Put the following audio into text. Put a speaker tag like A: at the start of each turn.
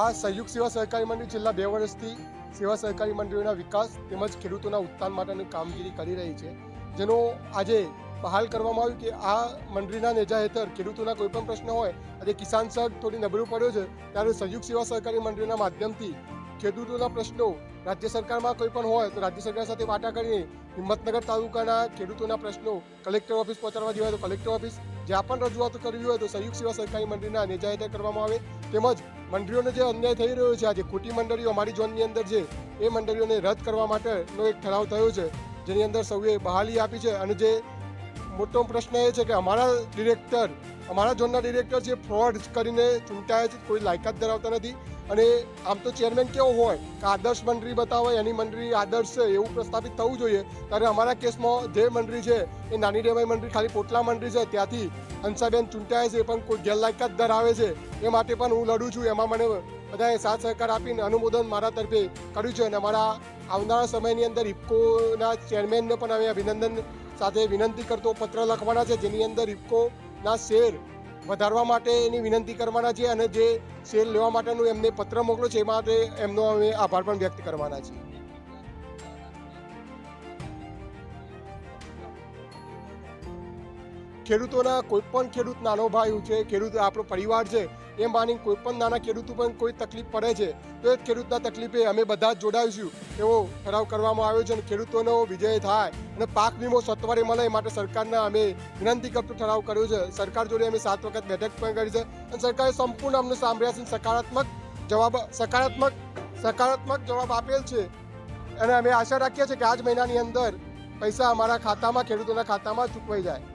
A: આ સંયુક્ત સેવા સહકારી મંડળી છેલ્લા બે વર્ષથી સેવા સહકારી મંડળીઓના વિકાસ તેમજ ખેડૂતોના ઉત્થાન માટેની કામગીરી કરી રહી છે. જેનો આજે બહાલ કરવામાં આવ્યું કે આ મંડળીના નેજા હેઠળ ખેડૂતોના કોઈ પણ પ્રશ્ન હોય આજે કિસાન સર થોડી નબળું પડ્યો છે, ત્યારે સંયુક્ત સેવા સહકારી મંડળીના માધ્યમથી ખેડૂતોના પ્રશ્નો રાજ્ય સરકારમાં કોઈ પણ હોય તો રાજ્ય સરકાર સાથે વાટા કરીને હિંમતનગર તાલુકાના ખેડૂતોના પ્રશ્નો કલેક્ટર ઓફિસ પહોંચાડવા દેવાય તો કલેક્ટર ઓફિસ જ્યાં પણ રજૂઆતો કરવી હોય તો સંયુક્ત સેવા સહકારી મંડળીના નેજા હેઠળ કરવામાં આવે. તેમજ મંડળીઓને જે અન્યાય થઈ રહ્યો છે, આજે ખોટી મંડળીઓ અમારી ઝોનની અંદર છે, એ મંડળીઓને રદ કરવા માટેનો એક ઠરાવ થયો છે, જેની અંદર સૌએ બહાલી આપી છે. અને જે મોટો પ્રશ્ન એ છે કે અમારા ડિરેક્ટર અમારા ઝોનના ડિરેક્ટર છે ફ્રોડ કરીને ચૂંટાયા છે, કોઈ લાયકાત ધરાવતા નથી. અને આમ તો ચેરમેન કેવો હોય કે આદર્શ મંડળી બતાવે, એની મંડળી આદર્શ છે, એવું પ્રસ્થાપિત થવું જોઈએ. ત્યારે અમારા કેસમાં જે મંડળી છે, એ નાની ડેમાઈ મંડળી ખાલી પોટલા મંડળી છે. ત્યાંથી હંસાબેન ચૂંટાય છે, પણ કોઈ ગેરલાયકાત ધરાવે છે, એ માટે પણ હું લડું છું. એમાં મને બધાએ સાથ સહકાર આપીને અનુમોદન મારા તરફે કર્યું છે. અને અમારા આવનારા સમયની અંદર ઇફકોના ચેરમેનને પણ અમે અભિનંદન સાથે વિનંતી કરતો, પત્ર લખવાના છે. જેની અંદર ઇફકોના શેર વધારવા માટે એની વિનંતી કરવાના છે અને જે શેર લેવા માટેનું એમને પત્ર મોકલો છે એ માટે એમનો અમે આભાર પણ વ્યક્ત કરવાના છીએ. ખેડૂતોના કોઈ પણ ખેડૂત નાનો ભાઈ છે, ખેડૂત આપણો પરિવાર છે એ માની કોઈ પણ નાના ખેડૂતો પણ કોઈ તકલીફ પડે છે, તો એ ખેડૂતના તકલીફે અમે બધા જ જોડાઈશું એવો ઠરાવ કરવામાં આવ્યો છે અને ખેડૂતોનો વિજય થાય અને પાક વીમો સત્વરે મળે એ માટે સરકારના અમે વિનંતી કરતો ઠરાવ કર્યો છે. સરકાર જોડે અમે સાત વખત બેઠક પણ કરી છે અને સરકારે સંપૂર્ણ અમને સાંભળ્યા છે સકારાત્મક જવાબ, સકારાત્મક સકારાત્મક જવાબ આપેલ છે. અને અમે આશા રાખીએ છીએ કે આ જ મહિનાની અંદર પૈસા અમારા ખાતામાં, ખેડૂતોના ખાતામાં ચૂકવાઈ જાય.